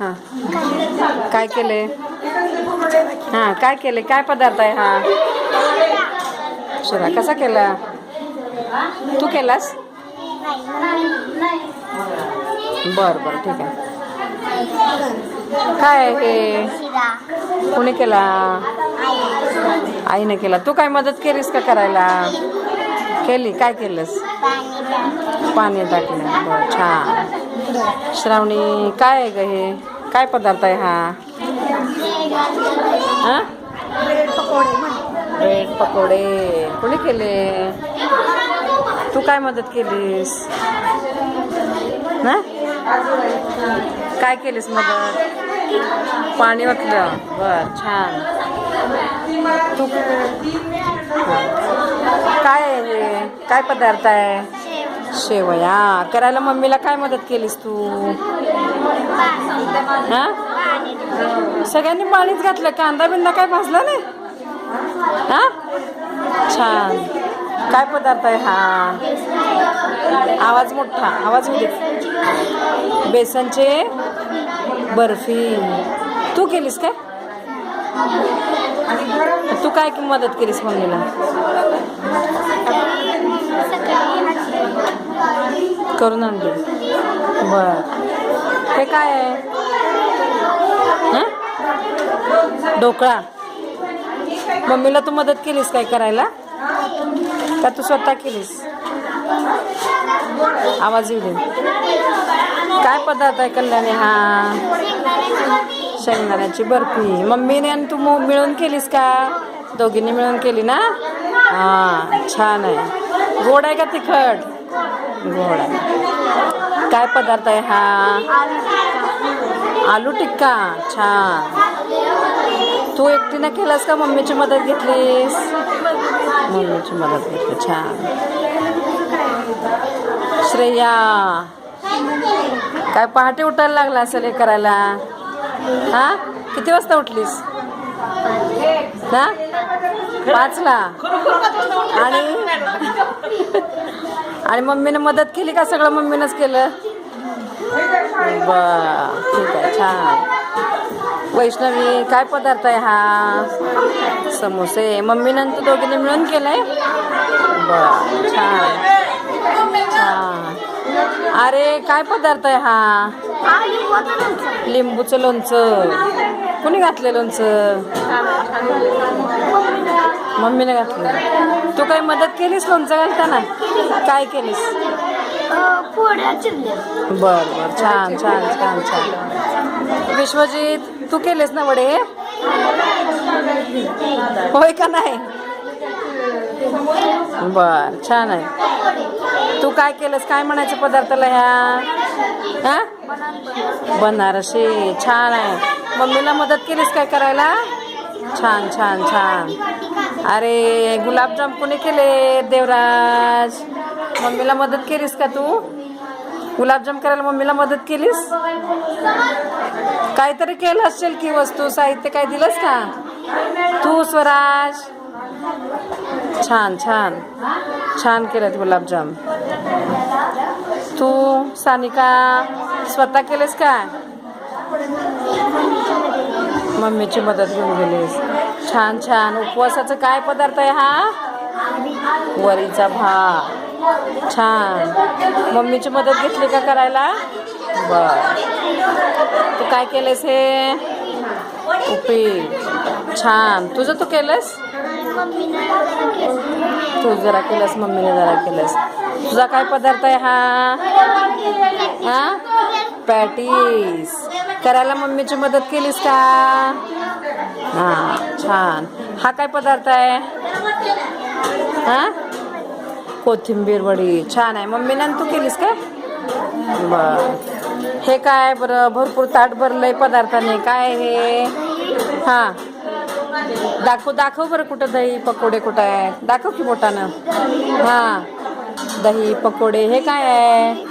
हां. काय केले हां काय केले काय पदार्थ आहे? हा. शिरा कसा केला? तू केलास? बर बर ठीक आहे. काय हे? कोणी केला? आईने केला. तू काय मदत केलीस का करायला? केली. काय केलंस? पाणी टाकलं. बरं छान. श्रावणी काय आहे ग हे? काय पदार्थ आहे हा? हा? ब्रेड पकोडे. कोणी केले? तू काय मदत केलीस? ना काय केलीस मदत? पाणी वाटलं बर छान. तू काय आहे हे? काय पदार्थ आहे? शेवया करायला मम्मीला काय मदत केलीस तू? हा? सगळ्यांनी पाणीच घातलं कांदा बिंदा काय भाजला नाही? हा? छान. काय पदार्थ आहे हा? आवाज मोठा आवाज होऊ बेसनचे बर्फी. तू केलीस काय? तू काय मदत केलीस मम्मीला? करून आणली. बर. हे काय आहे? ढोकळा. मम्मीला तू मदत केलीस काय करायला? का तू स्वतः केलीस? आवाज येऊ दे. काय पदार्थ आहे कल्याणी? हा. शेंगदाण्याची बर्फी. मम्मीने आणि तू मिळून केलीस का? दोघींनी मिळून केली ना? हा छान आहे. गोड आहे का तिखट? गोड. काय पदार्थ आहे हा? आलू टिक्का. छान. तू एकटीनं केलास का मम्मीची मदत घेतलीस? मम्मीची मदत घेतली. छान. श्रेया. काय पहाटे उठायला लागला असेल हे करायला? हा? किती वाजता उठलीस? ना पाचला आणि आणि मम्मीने मदत केली का सगळं मम्मीनंच केलं? बर ठीक आहे छान. वैष्णवी काय पदार्थ आहे हा? समोसे. मम्मीनं तू दोघींनी मिळून केलंय? बर छान. छान. अरे काय पदार्थ आहे हा? लिंबूचं लोणचं. कुणी घातलं लोणचं मम्मीने घातलं तू काही मदत केलीस लोणचं घालताना? काय केलीस? बर बर. छान छान छान छान. विश्वजीत तू केलेस ना वडे? होय का नाही? बर छान आहे. तू काय केलंस? काय म्हणायचं पदार्थाला ह्या? हा? बनारसी. छान आहे. मम्मीला मदत केलीस काय करायला? छान छान छान. अरे गुलाबजाम कोणी केले देवराज? मम्मीला मदत केलीस का तू? गुलाबजाम करायला मम्मीला मदत केलीस? काहीतरी केलं असेल की वस्तू साहित्य काय दिलंस का? तू स्वराज? छान छान. छान केलेत गुलाबजाम. तू सानिका स्वतः केलेस का मम्मीची मदत घेऊन गेलीस. छान छान. उपवासाचं काय पदार्थ आहे हा? वरीचा भात. छान. मम्मीची मदत घेतली का करायला? बर. तू काय केलंस हे? उपीट. छान. तुझं तू केलंस? तू जरा केलंस मम्मीने जरा केलंस. तुझा काय पदार्थ आहे हा? हा? पॅटीस. करायला मम्मीची मदत केलीस का? हा छान. हा काय पदार्थ आहे? हा? कोथिंबीर वडी. छान आहे. मम्मीनं तू केलीस का? बर. हे काय बरं? भरपूर ताट भरलंय पदार्थाने. काय हे? हा. दाखव दाखव बरं कुठं दही पकोडे कुठं आहे? दाखव की बोटानं. हा. दही पकोडे हे काय आहे?